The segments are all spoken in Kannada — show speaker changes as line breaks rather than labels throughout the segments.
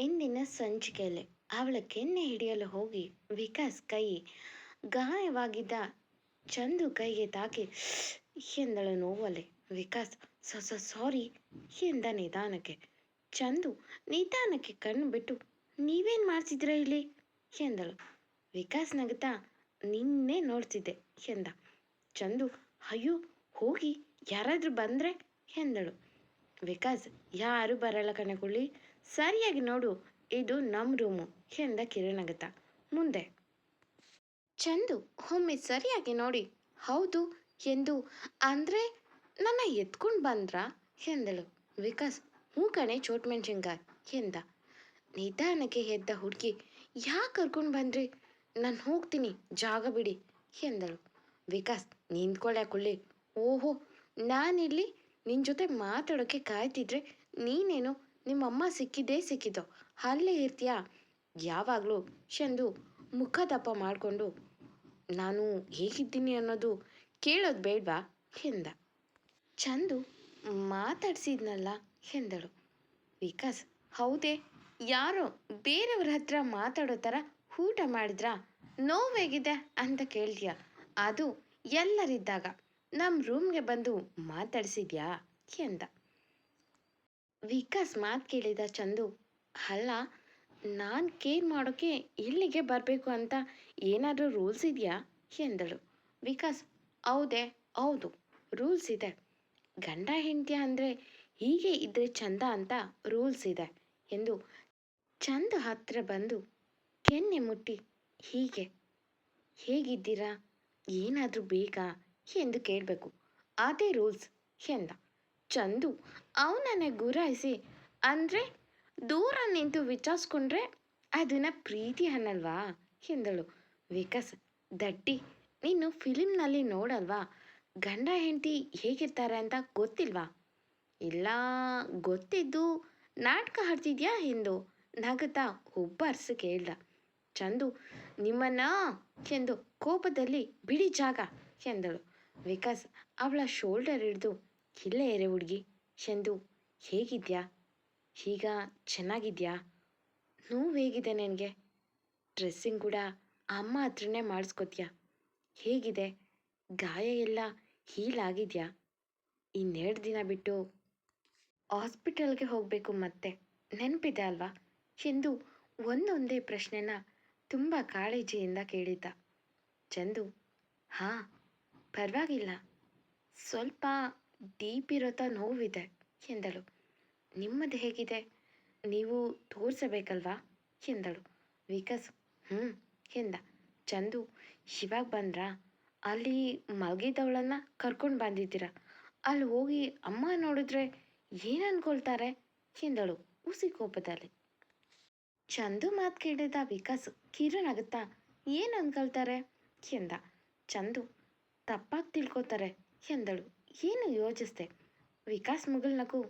ಇಂದಿನ ಸಂಚಿಕೆಯಲ್ಲಿ ಅವಳ ಕೆನ್ನೆ ಹಿಡಿಯಲು ಹೋಗಿ ವಿಕಾಸ್ ಕೈ ಗಾಯವಾಗಿದ್ದ ಚಂದು ಕೈಗೆ ತಾಕಿ, ಎಂದಳು ನೋವಲ್ಲಿ? ವಿಕಾಸ್, ಸೊ ಸಾರಿ ಎಂದ ನಿಧಾನಕ್ಕೆ. ಚಂದು ನಿಧಾನಕ್ಕೆ ಕಣ್ಣು ಬಿಟ್ಟು, ನೀವೇನು ಮಾಡ್ತಿದ್ರ ಇಲ್ಲಿ? ಎಂದಳು. ವಿಕಾಸ್ ನಗುತ್ತಾ ನಿನ್ನೆ ನೋಡ್ತಿದ್ದೆ, ಎಂದ. ಚಂದು, ಅಯ್ಯೋ, ಹೋಗಿ ಯಾರಾದರೂ ಬಂದರೆ? ಎಂದಳು. ವಿಕಾಸ್, ಯಾರು ಬರಲ್ಲ ಕಣಗುಳಿ ಸರಿಯಾಗಿ ನೋಡು, ಇದು ನಮ್ಮ ರೂಮು, ಎಂದ ಕಿರಣಗತ. ಮುಂದೆ. ಚಂದು, ಒಮ್ಮೆ ಸರಿಯಾಗಿ ನೋಡಿ. ಹೌದು, ಎಂದು ಅಂದರೆ ನನ್ನ ಎತ್ಕೊಂಡು ಬಂದ್ರಾ? ಎಂದಳು. ವಿಕಾಸ್, ಹ್ಞೂ ಕಣೆ, ಚೋಟ್ ಮೆಣಸಿನ್ಕಾಯ್, ಎಂದ. ನಿಧಾನಕ್ಕೆ ಎದ್ದ ಹುಡುಗಿ, ಯಾಕೆ ಕರ್ಕೊಂಡು ಬಂದ್ರಿ? ನಾನು ಹೋಗ್ತೀನಿ, ಜಾಗ ಬಿಡಿ, ಎಂದಳು. ವಿಕಾಸ್ ಕುಳ್ಳಿ. ಓಹೋ, ನಾನಿಲ್ಲಿ ನಿನ್ನ ಜೊತೆ ಮಾತಾಡೋಕ್ಕೆ ಕಾಯ್ತಿದ್ರೆ ನೀನೇನು ನಿಮ್ಮಮ್ಮ ಸಿಕ್ಕಿದ್ದೇ ಸಿಕ್ಕಿತು ಅಲ್ಲೇ ಇರ್ತೀಯಾ? ಯಾವಾಗಲೂ ಚಂದು ಮುಖ ದಪ್ಪ ಮಾಡಿಕೊಂಡು, ನಾನು ಹೇಗಿದ್ದೀನಿ ಅನ್ನೋದು ಕೇಳೋದು ಬೇಡ್ವಾ? ಎಂದ. ಚಂದು ಮಾತಾಡಿಸಿದ್ನಲ್ಲ ಎಂದಳು. ವಿಕಾಸ್, ಹೌದೇ? ಯಾರೋ ಬೇರೆಯವ್ರ ಹತ್ರ ಮಾತಾಡೋ ಥರ ಊಟ ಮಾಡಿದ್ರಾ? ನೋವೇಗಿದೆ ಅಂತ ಕೇಳ್ತೀಯ? ಅದು ಎಲ್ಲರಿದ್ದಾಗ ನಮ್ಮ ರೂಮ್ಗೆ ಬಂದು ಮಾತಾಡಿಸಿದ್ಯಾ? ಎಂದ. ವಿಕಾಸ್ ಮಾತು ಕೇಳಿದ ಚಂದು, ಅಲ್ಲ, ನಾನು ಕೇರ್ ಮಾಡೋಕ್ಕೆ ಇಲ್ಲಿಗೆ ಬರಬೇಕು ಅಂತ ಏನಾದರೂ ರೂಲ್ಸ್ ಇದೆಯಾ? ಎಂದಳು. ವಿಕಾಸ್, ಹೌದೇ, ಹೌದು, ರೂಲ್ಸ್ ಇದೆ. ಗಂಡ ಹೆಂಡತಿ ಅಂದರೆ ಹೀಗೆ ಇದ್ದರೆ ಚಂದ ಅಂತ ರೂಲ್ಸ್ ಇದೆ ಎಂದು ಚಂದ ಹತ್ರ ಬಂದು, ಕೆನ್ನೆ ಮುಟ್ಟಿ, ಹೀಗೆ, ಹೇಗಿದ್ದೀರಾ? ಏನಾದರೂ ಬೇಕಾ? ಎಂದು ಕೇಳಬೇಕು. ಅದೇ ರೂಲ್ಸ್ ಎಂದ. ಚಂದು ಅವನನ್ನೇ ಗುರಾಯಿಸಿ, ಅಂದರೆ ದೂರ ನಿಂತು ವಿಚಾರಿಸ್ಕೊಂಡ್ರೆ ಅದನ್ನ ಪ್ರೀತಿ ಅನ್ನಲ್ವಾ? ಎಂದಳು. ವಿಕಾಸ್, ದಟ್ಟಿ, ನೀನು ಫಿಲಿಮ್ನಲ್ಲಿ ನೋಡಲ್ವಾ? ಗಂಡ, ಹೆಂಡತಿ ಹೇಗಿರ್ತಾರೆ ಅಂತ ಗೊತ್ತಿಲ್ವಾ? ಇಲ್ಲ, ಗೊತ್ತಿದ್ದು ನಾಟಕ ಹಾಡ್ತಿದ್ಯಾ ಎಂದು ನಗುತ್ತಾ ಒಬ್ಬರ್ಸು ಕೇಳ್ದ. ಚಂದು, ನಿಮ್ಮನ್ನ? ಎಂದು ಕೋಪದಲ್ಲಿ, ಬಿಡಿ ಜಾಗ, ಎಂದಳು. ವಿಕಾಸ್ ಅವಳ ಶೋಲ್ಡರ್ ಹಿಡಿದು, ಇಲ್ಲೇ ಇರೆ ಹುಡುಗಿ. ಚಂದು ಹೇಗಿದ್ಯಾ? ಈಗ ಚೆನ್ನಾಗಿದ್ಯಾ? ನೋವು ಹೇಗಿದೆ ನಿನಗೆ? ಡ್ರೆಸ್ಸಿಂಗ್ ಕೂಡ ಅಮ್ಮ ಹತ್ರನೇ ಮಾಡಿಸ್ಕೊತೀಯಾ? ಹೇಗಿದೆ? ಗಾಯ ಎಲ್ಲ ಹೀಲ್ ಆಗಿದೆಯಾ ಇನ್ನೆರಡು ದಿನ ಬಿಟ್ಟು ಹಾಸ್ಪಿಟಲ್ಗೆ ಹೋಗಬೇಕು ಮತ್ತೆ. ನೆನಪಿದೆ ಅಲ್ವಾ? ಎಂದು ಒಂದೊಂದೇ ಪ್ರಶ್ನೆನ ತುಂಬ ಕಾಳಜಿಯಿಂದ ಕೇಳಿದ್ದ. ಚಂದು, ಹಾಂ, ಪರವಾಗಿಲ್ಲ. ಸ್ವಲ್ಪ ಡೀಪ್ ಇರೋತ ನೋವಿದೆ ಎಂದಳು. ನಿಮ್ಮದು ಹೇಗಿದೆ? ನೀವು ತೋರಿಸಬೇಕಲ್ವಾ ಎಂದಳು. ವಿಕಾಸ್ ಹ್ಞೂ ಎಂದ. ಚಂದು ಇವಾಗ ಬಂದ್ರಾ? ಅಲ್ಲಿ ಮಲಗಿದವಳನ್ನು ಕರ್ಕೊಂಡು ಬಂದಿದ್ದೀರ? ಅಲ್ಲಿ ಹೋಗಿ ಅಮ್ಮ ನೋಡಿದ್ರೆ ಏನು ಅನ್ಕೊಳ್ತಾರೆ ಎಂದಳು ಉಸಿ ಕೋಪದಲ್ಲಿ ಚಂದು ಮಾತು ಕೇಳಿದ ವಿಕಾಸ್, ಕಿರಣ್ ಆಗುತ್ತಾ ಏನು ಅನ್ಕೊಳ್ತಾರೆ ಎಂದ. ಚಂದು, ತಪ್ಪಾಗಿ ತಿಳ್ಕೊತಾರೆ ಎಂದಳು. ಏನು ಯೋಚಿಸ್ದೆ? ವಿಕಾಸ್ ಮುಗಲ್ನಕು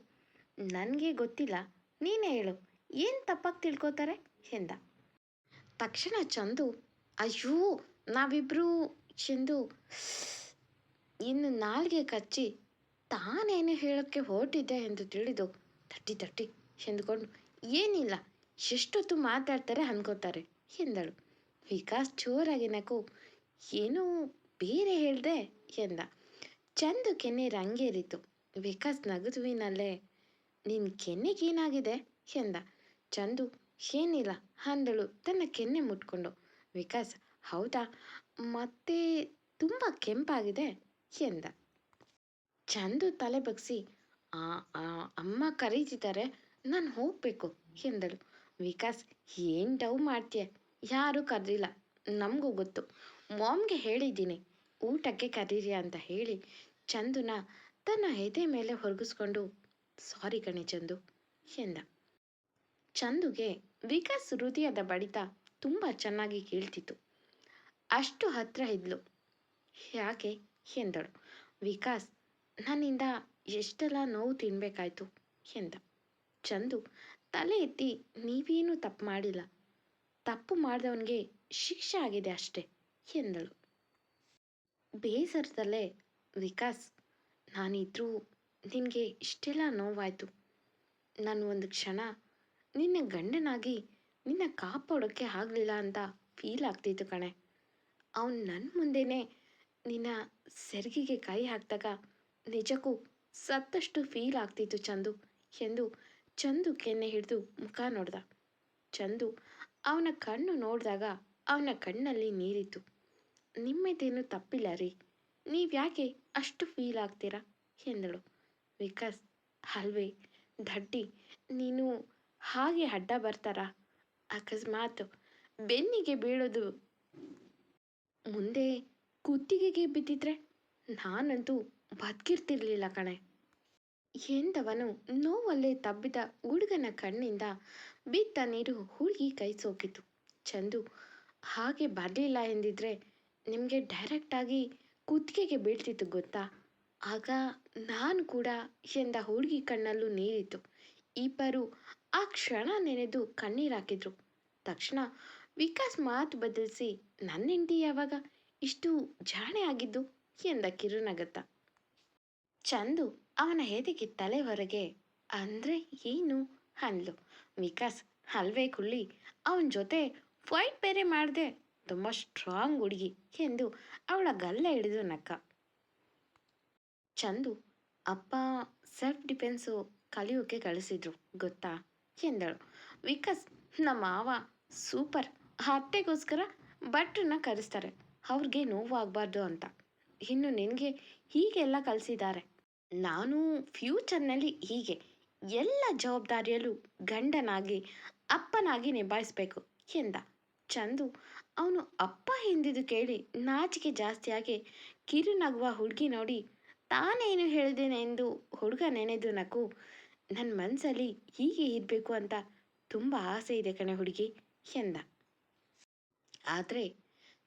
ನನಗೆ ಗೊತ್ತಿಲ್ಲ, ನೀನೇ ಹೇಳು, ಏನು ತಪ್ಪಾಗಿ ತಿಳ್ಕೊತಾರೆ? ಎಂದ. ತಕ್ಷಣ ಚಂದು, ಅಯ್ಯೋ, ನಾವಿಬ್ರು ಚಂದು, ಇನ್ನು ನಾಲ್ಗೆ ಕಚ್ಚಿ ತಾನೇನು ಹೇಳೋಕ್ಕೆ ಹೊರಟಿದ್ದೆ ಎಂದು ತಿಳಿದು ತಟ್ಟಿ ತಟ್ಟಿ ಎಂದುಕೊಂಡು, ಏನಿಲ್ಲ, ಎಷ್ಟೊತ್ತು ಮಾತಾಡ್ತಾರೆ ಅನ್ಕೋತಾರೆ, ಎಂದಳು. ವಿಕಾಸ್ ಜೋರಾಗಿ ನಕು ಏನೂ ಬೇರೆ ಹೇಳಿದೆ, ಎಂದ. ಚಂದು ಕೆನ್ನೆ ರಂಗೇರಿತು ವಿಕಾಸ್ ನಗದುವಿನಲ್ಲೇ ನಿನ್ನ ಕೆನ್ನೆಗೇನಾಗಿದೆ ಎಂದ. ಚಂದು ಏನಿಲ್ಲ ಅಂದಳು. ತನ್ನ ಕೆನ್ನೆ ಮುಟ್ಕೊಂಡು. ವಿಕಾಸ್ ಹೌದಾ? ಮತ್ತೆ ತುಂಬ ಕೆಂಪಾಗಿದೆ? ಎಂದ. ಚಂದು ತಲೆ ಬಗ್ಸಿ ಆ ಆ, ಅಮ್ಮ ಕರೀತಿದ್ದಾರೆ ನಾನು ಹೋಗಬೇಕು. ಎಂದಳು. ವಿಕಾಸ್ ಏನು ಡವ್ ಮಾಡ್ತೀಯ? ಯಾರೂ ಕರೆದಿಲ್ಲ. ನಮಗೂ ಗೊತ್ತು. ಮಾಮ್ಗೆ ಹೇಳಿದ್ದೀನಿ. ಊಟಕ್ಕೆ ಕರೀರಿ ಅಂತ ಹೇಳಿ ಚಂದುನ ತನ್ನ ಎದೆ ಮೇಲೆ ಹೊರಗಿಸ್ಕೊಂಡು, ಸಾರಿ ಕಣೆ ಚಂದು, ಎಂದ. ಚಂದುಗೆ ವಿಕಾಸ್ ಹೃದಯದ ಬಡಿತ ತುಂಬ ಚೆನ್ನಾಗಿ ಕೇಳ್ತಿತ್ತು ಅಷ್ಟು ಹತ್ರ ಇದ್ಲು. ಯಾಕೆ? ಎಂದಳು. ವಿಕಾಸ್, ನನ್ನಿಂದ ಎಷ್ಟೆಲ್ಲ ನೋವು ತಿನ್ಬೇಕಾಯ್ತು, ಎಂದ. ಚಂದು ತಲೆ ಎತ್ತಿ, ನೀವೇನು ತಪ್ಪು ಮಾಡಿಲ್ಲ. ತಪ್ಪು ಮಾಡಿದವನಿಗೆ ಶಿಕ್ಷೆ ಆಗಿದೆ ಅಷ್ಟೆ, ಎಂದಳು. ಬೇಸರದಲ್ಲೇ, ವಿಕಾಸ್, ನಾನಿದ್ರೂ ನಿನಗೆ ಇಷ್ಟೆಲ್ಲ ನೋವಾಯಿತು. ನಾನು ಒಂದು ಕ್ಷಣ, ನಿನ್ನ ಗಂಡನಾಗಿ ನಿನ್ನ ಕಾಪಾಡೋಕ್ಕೆ ಆಗಲಿಲ್ಲ ಅಂತ ಫೀಲ್ ಆಗ್ತಿತ್ತು ಕಣೆ. ಅವನು ನನ್ನ ಮುಂದೆನೇ ನಿನ್ನ ಸೆರಗಿಗೆ ಕೈ ಹಾಕಿದಾಗ ನಿಜಕ್ಕೂ ಸತ್ತಷ್ಟು ಫೀಲ್ ಆಗ್ತಿತ್ತು ಚಂದು ಎಂದು ಚಂದು ಕೆನ್ನೆ ಹಿಡಿದು ಮುಖ ನೋಡ್ದ. ಚಂದು ಅವನ ಕಣ್ಣು ನೋಡಿದಾಗ ಅವನ ಕಣ್ಣಲ್ಲಿ ನೀರಿತ್ತು. ನಿಮ್ಮದೇನು ತಪ್ಪಿಲ್ಲ ರೀ. ನೀವ್ಯಾಕೆ ಅಷ್ಟು ಫೀಲ್ ಆಗ್ತೀರಾ? ಎಂದಳು. ವಿಕಾಸ್, ಅಲ್ವೇ, ದಡ್ಡಿ, ನೀನು ಹಾಗೆ ಅಡ್ಡ ಬರ್ತಾರಾ? ಅಕಸ್ಮಾತ್ ಬೆನ್ನಿಗೆ ಬೀಳೋದು. ಮುಂದೆ ಕುತ್ತಿಗೆಗೆ ಬಿದ್ದಿದ್ರೆ ನಾನಂತೂ ಬದುಕಿರ್ತಿರ್ಲಿಲ್ಲ ಕಣೆ. ಎಂದವನು ನೋವಲ್ಲೇ ತಬ್ಬಿದ ಹುಡುಗನ ಕಣ್ಣಿಂದ ಬಿದ್ದ ನೀರು ಹುಡುಗಿ ಕೈ ಸೋಕಿತು. ಚಂದು ಹಾಗೆ ಬರಲಿಲ್ಲ ಎಂದಿದ್ರೆ ನಿಮಗೆ ಡೈರೆಕ್ಟಾಗಿ ಕುತ್ತಿಗೆಗೆ ಬೀಳ್ತಿತ್ತು ಗೊತ್ತಾ? ಆಗ ನಾನು ಕೂಡ ಎಂದ ಹುಡುಗಿ ಕಣ್ಣಲ್ಲೂ ನೀರಿತ್ತು. ಇಬ್ಬರು ಆ ಕ್ಷಣ ನೆನೆದು ಕಣ್ಣೀರಾಕಿದ್ರು ತಕ್ಷಣ ವಿಕಾಸ್ ಮಾತು ಬದಲಿಸಿ ನನ್ನ ಹೆಂಡತಿ ಯಾವಾಗ? ಇಷ್ಟು ಜಾಣೆ ಆಗಿದ್ದು? ಎಂದ ಕಿರುನಗತ್ತ. ಚಂದು ಅವನ ಎದೆಗೆ ತಲೆ ಹೊರಗೆ, ಅಂದರೆ ಏನು? ಅಂದ್ಲು. ವಿಕಾಸ್ ಹಲ್ವೆ ಕುಳ್ಳಿ, ಅವನ ಜೊತೆ ಫೈಟ್ ಬೇರೆ ಮಾಡಿದೆ. ತುಂಬ ಸ್ಟ್ರಾಂಗ್ ಹುಡುಗಿ ಎಂದು ಅವಳ ಗಲ್ಲ ಹಿಡಿದು ನಕ್ಕ. ಚಂದು, ಅಪ್ಪ ಸೆಲ್ಫ್ ಡಿಫೆನ್ಸು ಕಲಿಯೋಕೆ ಕಳಿಸಿದ್ರು, ಗೊತ್ತಾ? ಎಂದಳು. ವಿಕಾಸ್, ನಮ್ಮ ಮಾವ ಸೂಪರ್ ಅತ್ತೆಗೋಸ್ಕರ ಭಟ್ರನ್ನ ಕರೆಸ್ತಾರೆ. ಅವ್ರಿಗೆ ನೋವು ಆಗಬಾರ್ದು ಅಂತ. ಇನ್ನು ನಿನಗೆ ಹೀಗೆಲ್ಲ ಕಲಿಸಿದ್ದಾರೆ. ನಾನು ಫ್ಯೂಚರ್ನಲ್ಲಿ ಹೀಗೆ ಎಲ್ಲ ಜವಾಬ್ದಾರಿಯಲ್ಲೂ ಗಂಡನಾಗಿ, ಅಪ್ಪನಾಗಿ ನಿಭಾಯಿಸ್ಬೇಕು, ಎಂದ. ಚಂದು ಅವನು, ಅಪ್ಪ ಎಂದಿದ್ದು ಕೇಳಿ ನಾಚಿಕೆ ಜಾಸ್ತಿಯಾಗಿ ಕಿರುನಗುವ ಹುಡುಗಿ ನೋಡಿ, ತಾನೇನು ಹೇಳಿದ್ದೇನೆ ಎಂದು ಹುಡುಗ ನೆನೆದು ನಕು ನನ್ನ ಮನಸ್ಸಲ್ಲಿ ಹೀಗೆ ಇರಬೇಕು ಅಂತ ತುಂಬ ಆಸೆ ಇದೆ ಕಣೆ ಹುಡುಗಿ ಎಂದ. ಆದರೆ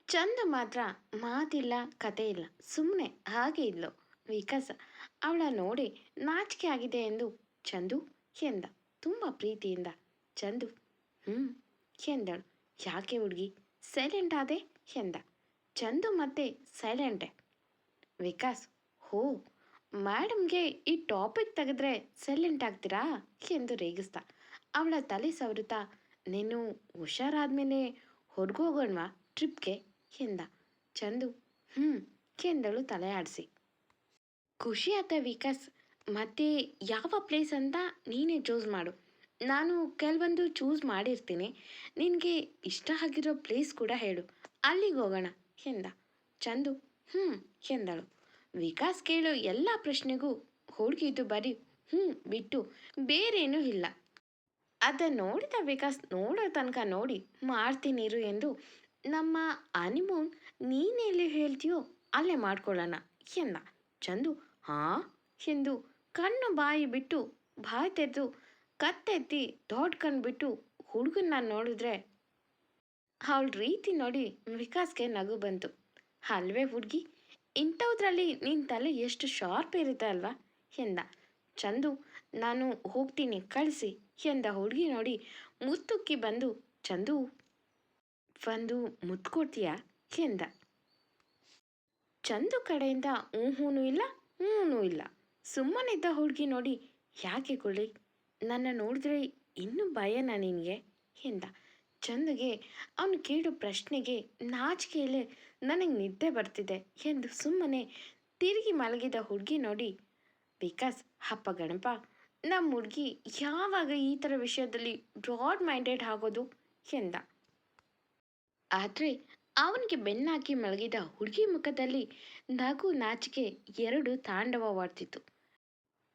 ಚಂದ ಮಾತ್ರ ಮಾತಿಲ್ಲ, ಕತೆ ಇಲ್ಲ ಸುಮ್ಮನೆ ಹಾಗೆ ಇದ್ಲು. ವಿಕಾಸ, ಅವಳ ನೋಡಿ ನಾಚಿಕೆ ಆಗಿದೆ ಎಂದು ಚಂದು ಎಂದ. ತುಂಬ ಪ್ರೀತಿಯಿಂದ, ಚಂದು ಹ್ಞೂ ಎಂದಳು. ಯಾಕೆ ಹುಡುಗಿ? ಸೈಲೆಂಟ್ ಆದೆ ಎಂದ. ಚಂದು ಮತ್ತೆ ಸೈಲೆಂಟೆ ವಿಕಾಸ್, ಹೋ ಮೇಡಮ್ಗೆ ಈ ಟಾಪಿಕ್ ತೆಗೆದ್ರೆ ಸೈಲೆಂಟ್ ಆಗ್ತೀರಾ ಎಂದು ರೇಗಿಸ್ದ. ಅವಳ ತಲೆ ಸವರುತ್ತಾ, ನೀನು ಹುಷಾರಾದ್ಮೇಲೆ ಹೊರಗೋಗೋಣವಾ ಟ್ರಿಪ್ಗೆ ಎಂದ. ಚಂದು ಹ್ಞೂ ಎಂದಳು ತಲೆ ಆಡಿಸಿ. ಖುಷಿ ಆತ ವಿಕಾಸ್, ಮತ್ತೆ ಯಾವ ಪ್ಲೇಸ್ ಅಂತ ನೀನೇ ಚೂಸ್ ಮಾಡು. ನಾನು ಕೆಲವೊಂದು ಚೂಸ್ ಮಾಡಿರ್ತೀನಿ. ನಿನಗೆ ಇಷ್ಟ ಆಗಿರೋ ಪ್ಲೇಸ್ ಕೂಡ ಹೇಳು. ಅಲ್ಲಿಗೆ ಹೋಗೋಣ, ಎಂದ. ಚಂದು ಹ್ಞೂ ಎಂದಳು. ವಿಕಾಸ್ ಕೇಳೋ ಎಲ್ಲ ಪ್ರಶ್ನೆಗೂ ಹುಡುಗಿದ್ದು ಬರೀ ಹ್ಞೂ ಬಿಟ್ಟು ಬೇರೇನೂ ಇಲ್ಲ. ಅದನ್ನು ನೋಡಿದ ವಿಕಾಸ್, ನೋಡೋ ತನಕ ನೋಡಿ ಮಾಡ್ತೀನಿರು ಎಂದು ನಮ್ಮ ಅನಿಮೂನ್ ನೀನೆಲ್ಲಿ ಹೇಳ್ತೀಯೋ ಅಲ್ಲೇ ಮಾಡ್ಕೊಳ್ಳೋಣ, ಎಂದ. ಚಂದು, ಹಾಂ, ಎಂದು ಕಣ್ಣು ಬಾಯಿ ಬಿಟ್ಟು ಬಾಯಿ ತೆರೆದು ಕತ್ತೆತ್ತಿ ದೊಡ್ಕಂಡ್ಬಿಟ್ಟು ಹುಡುಗನ್ನ ನೋಡಿದ್ರೆ ಅವಳ ರೀತಿ ನೋಡಿ ವಿಕಾಸ್ಗೆ ನಗು ಬಂತು. ಅಲ್ವೇ ಹುಡುಗಿ ಇಂಥದ್ರಲ್ಲಿ ನಿನ್ನ ತಲೆ ಎಷ್ಟು ಶಾರ್ಪ್ ಇರುತ್ತೆ ಅಲ್ವಾ? ಎಂದ. ಚಂದು, ನಾನು ಹೋಗ್ತೀನಿ, ಕಳಿಸಿ, ಎಂದ ಹುಡುಗಿ ನೋಡಿ ಮುತ್ತುಕ್ಕಿ ಬಂದು, ಚಂದು, ಬಂದು ಮುತ್ತು ಕೊಡ್ತೀಯಾ ಎಂದ. ಚಂದು ಕಡೆಯಿಂದ ಹ್ಞೂ ಹೂನು ಇಲ್ಲ ಹ್ಞೂ ಇಲ್ಲ. ಸುಮ್ಮನಿದ್ದ ಹುಡುಗಿ ನೋಡಿ, ಯಾಕೆ ಕುಳ್ಳಿ ನನ್ನ ನೋಡಿದ್ರೆ ಇನ್ನೂ ಭಯನಾ ನಿನಗೆ? ಎಂದ. ಚಂದುಗೆ, ಅವನು ಕೇಳೋ ಪ್ರಶ್ನೆಗೆ ನಾಚಿಕೆಯಲ್ಲಿ ನನಗೆ ನಿದ್ದೆ ಬರ್ತಿದೆ ಎಂದು ಸುಮ್ಮನೆ ತಿರುಗಿ ಮಲಗಿದ ಹುಡುಗಿ ನೋಡಿ. ವಿಕಾಸ್ ಹಪ್ಪ ಗಣಪ ನಮ್ಮ ಹುಡುಗಿ ಯಾವಾಗ ಈ ಥರ ವಿಷಯದಲ್ಲಿ ಬ್ರಾಡ್ ಮೈಂಡೆಡ್ ಆಗೋದು? ಎಂದ. ಆದರೆ, ಅವನಿಗೆ ಬೆನ್ನಾಕಿ ಮಲಗಿದ ಹುಡುಗಿ ಮುಖದಲ್ಲಿ ನಗು ನಾಚಿಕೆ ಎರಡು ತಾಂಡವವಾಡ್ತಿತ್ತು.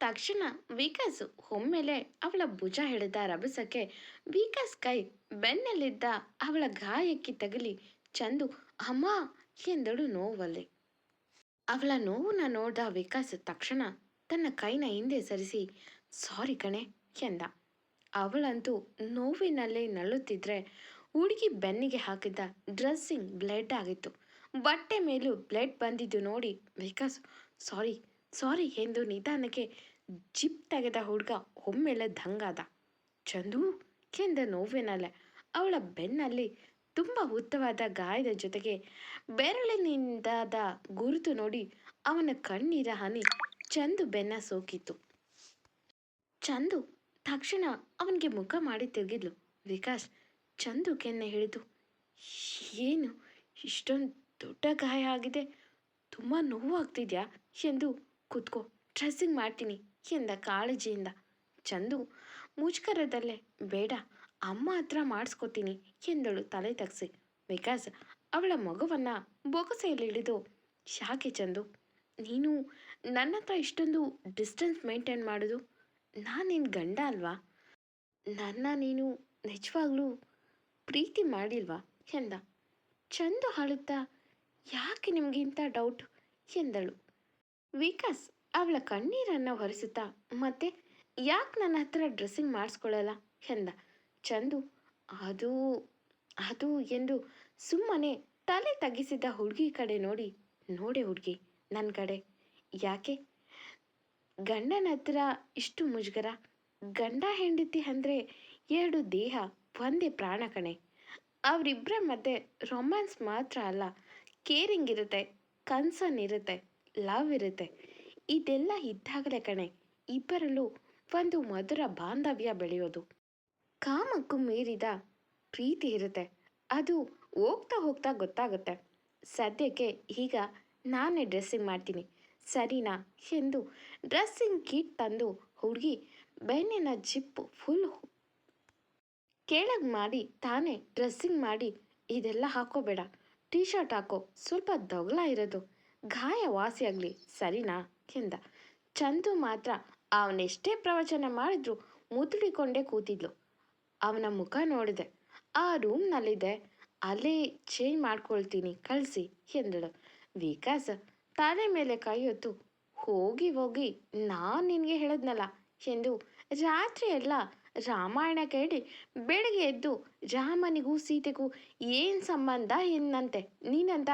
ತಕ್ಷಣ ವಿಕಾಸ್ ಒಮ್ಮೆಲೆ ಅವಳ ಭುಜ ಹಿಡಿದ ರಭಸಕ್ಕೆ, ವಿಕಾಸ್ ಕೈ ಬೆನ್ನಲ್ಲಿದ್ದ ಅವಳ ಗಾಯಕ್ಕೆ ತಗಲಿ, ಚಂದು, ಅಮ್ಮ! ಎಂದಳು ನೋವಲ್ಲಿ. ಅವಳ ನೋವನ್ನ ನೋಡಿದ ವಿಕಾಸ್ ತಕ್ಷಣ ತನ್ನ ಕೈನ ಹಿಂದೆ ಸರಿಸಿ, ಸಾರಿ ಕಣೆ! ಎಂದ. ಅವಳಂತೂ ನೋವಿನಲ್ಲಿ ನಳುತ್ತಿದ್ರೆ ಹುಡುಗಿ ಬೆನ್ನಿಗೆ ಹಾಕಿದ್ದ ಡ್ರೆಸ್ಸಿಂಗ್ ಬ್ಲೆಡ್ ಆಗಿತ್ತು. ಬಟ್ಟೆ ಮೇಲೂ ಬ್ಲೆಡ್ ಬಂದಿದ್ದು ನೋಡಿ ವಿಕಾಸ್, ಸಾರಿ ಸಾರಿ ಎಂದು ನಿಧಾನಕ್ಕೆ ಜಿಪ್ ತೆಗೆದ ಹುಡುಗ ಒಮ್ಮೆಲೆ ದಂಗಾದ ಚಂದು ಎಂದ ನೋವಿನಲ್ಲೇ ಅವಳ ಬೆನ್ನಲ್ಲಿ ತುಂಬ ಉದ್ದವಾದ ಗಾಯದ ಜೊತೆಗೆ ಬೆರಳಿನಿಂದಾದ ಗುರುತು ನೋಡಿ ಅವನ ಕಣ್ಣೀರ ಹನಿ ಚಂದು ಬೆನ್ನ ಸೋಕಿತು ಚಂದು ತಕ್ಷಣ ಅವನಿಗೆ ಮುಖ ಮಾಡಿ ತಿರುಗಿದ್ಲು. ವಿಕಾಸ್, ಚಂದು ಕೆನ್ನೆ ಹಿಡಿದು, ಏನು ಇಷ್ಟೊಂದು ದೊಡ್ಡ ಗಾಯ ಆಗಿದೆ? ತುಂಬ ನೋವು ಆಗ್ತಿದ್ಯಾ ಎಂದು ಕೂತ್ಕೋ, ಡ್ರೆಸ್ಸಿಂಗ್ ಮಾಡ್ತೀನಿ ಎಂದ ಕಾಳಜಿಯಿಂದ. ಚಂದು ಮುಷ್ಕರದಲ್ಲೇ ಬೇಡ, ಅಮ್ಮ ಹತ್ರ ಮಾಡಿಸ್ಕೋತೀನಿ ಎಂದಳು ತಲೆ ತಗ್ಸಿ. ಬಿಕಾಸ್ ಅವಳ ಮಗುವನ್ನು ಬೊಗಸೆಯಲ್ಲಿ ಹಿಡಿದು ಯಾಕೆ ಚಂದು? ನೀನು ನನ್ನ ಹತ್ರ ಇಷ್ಟೊಂದು ಡಿಸ್ಟೆನ್ಸ್ ಮೇಂಟೈನ್ ಮಾಡೋದು? ನಾನು ನಿನ್ನ ಗಂಡ ಅಲ್ವಾ? ನನ್ನ ನೀನು ನಿಜವಾಗ್ಲೂ ಪ್ರೀತಿ ಮಾಡಿಲ್ವಾ? ಎಂದ. ಚಂದು ಹಾಳುತ್ತಾ ಯಾಕೆ ನಿಮಗಿಂತ ಡೌಟ್? ಎಂದಳು. ವಿಕಾಸ್, ಅವಳ ಕಣ್ಣೀರನ್ನು ಹೊರಿಸುತ್ತಾ ಮತ್ತೆ ಯಾಕೆ ನನ್ನ ಹತ್ರ ಡ್ರೆಸ್ಸಿಂಗ್ ಮಾಡಿಸ್ಕೊಳ್ಳಲ್ಲ ಎಂದ. ಚಂದು, ಅದು ಅದು ಎಂದು ಸುಮ್ಮನೆ ತಲೆ ತಗ್ಗಿಸಿದ ಹುಡುಗಿ ಕಡೆ ನೋಡಿ ನೋಡಿ ಹುಡುಗಿ ನನ್ನ ಕಡೆ. ಯಾಕೆ? ಗಂಡನ ಹತ್ರ ಇಷ್ಟು ಮುಜುಗರ, ಗಂಡ ಹೆಂಡತಿ ಅಂದರೆ ಎರಡು ದೇಹ, ಒಂದೇ ಪ್ರಾಣ ಕಣೆ. ಅವರಿಬ್ಬರ ಮಧ್ಯೆ ರೊಮ್ಯಾನ್ಸ್ ಮಾತ್ರ ಅಲ್ಲ ಕೇರಿಂಗ್ ಇರುತ್ತೆ ಕನ್ಸನ್ ಇರುತ್ತೆ. ಲವ್ ಇರುತ್ತೆ ಇದೆಲ್ಲ ಇದ್ದಾಗಲೇ ಕಣೆ, ಇಬ್ಬರಲ್ಲೂ ಒಂದು ಮಧುರ ಬಾಂಧವ್ಯ ಬೆಳೆಯೋದು. ಕಾಮಕ್ಕೂ ಮೀರಿದ ಪ್ರೀತಿ ಇರುತ್ತೆ. ಅದು ಹೋಗ್ತಾ ಹೋಗ್ತಾ ಗೊತ್ತಾಗುತ್ತೆ. ಸದ್ಯಕ್ಕೆ ಈಗ ನಾನೇ ಡ್ರೆಸ್ಸಿಂಗ್ ಮಾಡ್ತೀನಿ. ಸರಿನಾ ಎಂದು ಡ್ರೆಸ್ಸಿಂಗ್ ಕಿಟ್ ತಂದು ಹುಡುಗಿ ಬೆನ್ನಿನ ಜಿಪ್ಪು ಫುಲ್ ಕೆಳಗೆ ಮಾಡಿ ತಾನೇ ಡ್ರೆಸ್ಸಿಂಗ್ ಮಾಡಿ ಇದೆಲ್ಲ ಹಾಕೋಬೇಡ. ಟೀ ಶರ್ಟ್ ಹಾಕೋ. ಸ್ವಲ್ಪ ದೊಗಲ ಇರೋದು. ಗಾಯ ವಾಸಿಯಾಗಲಿ ಸರಿನಾ? ಎಂದ. ಚಂದು ಮಾತ್ರ ಅವನೆಷ್ಟೇ ಪ್ರವಚನ ಮಾಡಿದ್ರು ಮುದುಡಿಕೊಂಡೇ ಕೂತಿದ್ಲು. ಅವನ ಮುಖ ನೋಡಿದೆ. ಆ ರೂಮ್ನಲ್ಲಿದೆ. ಅಲ್ಲೇ ಚೇಂಜ್ ಮಾಡ್ಕೊಳ್ತೀನಿ, ಕಳಿಸಿ ಎಂದಳು. ವಿಕಾಸ್, ತಲೆ ಮೇಲೆ ಕೈಯೊತ್ತು ಹೋಗಿ ಹೋಗಿ ನಾನು ನಿನಗೆ ಹೇಳಿದ್ನಲ್ಲ ಎಂದು ರಾತ್ರಿ ಎಲ್ಲ ರಾಮಾಯಣ ಕೇಳಿ ಬೆಳಗ್ಗೆ ಎದ್ದು ರಾಮನಿಗೂ ಸೀತೆಗೂ ಏನು ಸಂಬಂಧ ಎಂದಂತೆ ನೀನಂತ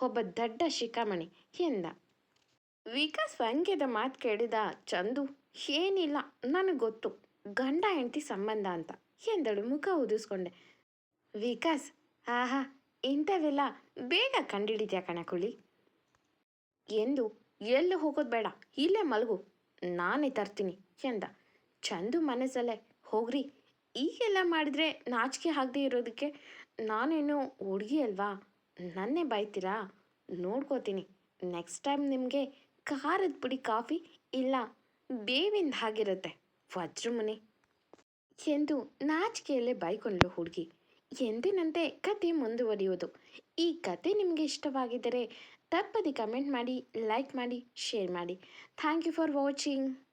ಒಬ್ಬ ದಡ್ಡ ಶಿಖಾಮಣಿ ಎಂದ, ವಿಕಾಸ್ ವ್ಯಂಗ್ಯದ ಮಾತು ಕೇಳಿದ ಚಂದು ಏನಿಲ್ಲ, ನನಗೆ ಗೊತ್ತು, ಗಂಡ ಹೆಂಡತಿ ಸಂಬಂಧ ಅಂತ ಎಂದಳು ಮುಖ ಉದಿಸ್ಕೊಂಡೆ. ವಿಕಾಸ್, ಆಹಾ, ಇಂಥವೆಲ್ಲ ಬೇಗ ಕಂಡಿಡಿದ್ಯಾ ಕಣಕುಳಿ? ಎಂದು ಎಲ್ಲೂ ಹೋಗೋದು ಬೇಡ, ಇಲ್ಲೇ ಮಲಗು, ನಾನೇ ತರ್ತೀನಿ ಎಂದ. ಚಂದು ಮನಸ್ಸಲ್ಲೇ ಹೋಗ್ರಿ, ಈಗೆಲ್ಲ ಮಾಡಿದ್ರೆ ನಾಚಿಕೆ ಆಗದೆ ಇರೋದಕ್ಕೆ ನಾನೇನು ಹುಡುಗಿ ಅಲ್ವಾ? ನನ್ನೇ ಬೈತೀರಾ ನೋಡ್ಕೋತೀನಿ. ನೆಕ್ಸ್ಟ್ ಟೈಮ್ ನಿಮಗೆ ಖಾರದ ಪುಡಿ ಕಾಫಿ ಇಲ್ಲ, ಬೇವಿಂದ ಹಾಗಿರುತ್ತೆ. ವಜ್ರಮುನಿ. ಎಂದು ನಾಚಿಕೆಯಲ್ಲೇ ಬೈಕೊಂಡ್ಲು ಹುಡುಗಿ. ಎಂದಿನಂತೆ ಕತೆ ಮುಂದುವರಿಯುವುದು. ಈ ಕತೆ ನಿಮಗೆ ಇಷ್ಟವಾಗಿದ್ದರೆ ತಪ್ಪದೆ ಕಮೆಂಟ್ ಮಾಡಿ, ಲೈಕ್ ಮಾಡಿ, ಶೇರ್ ಮಾಡಿ. Thank you for watching.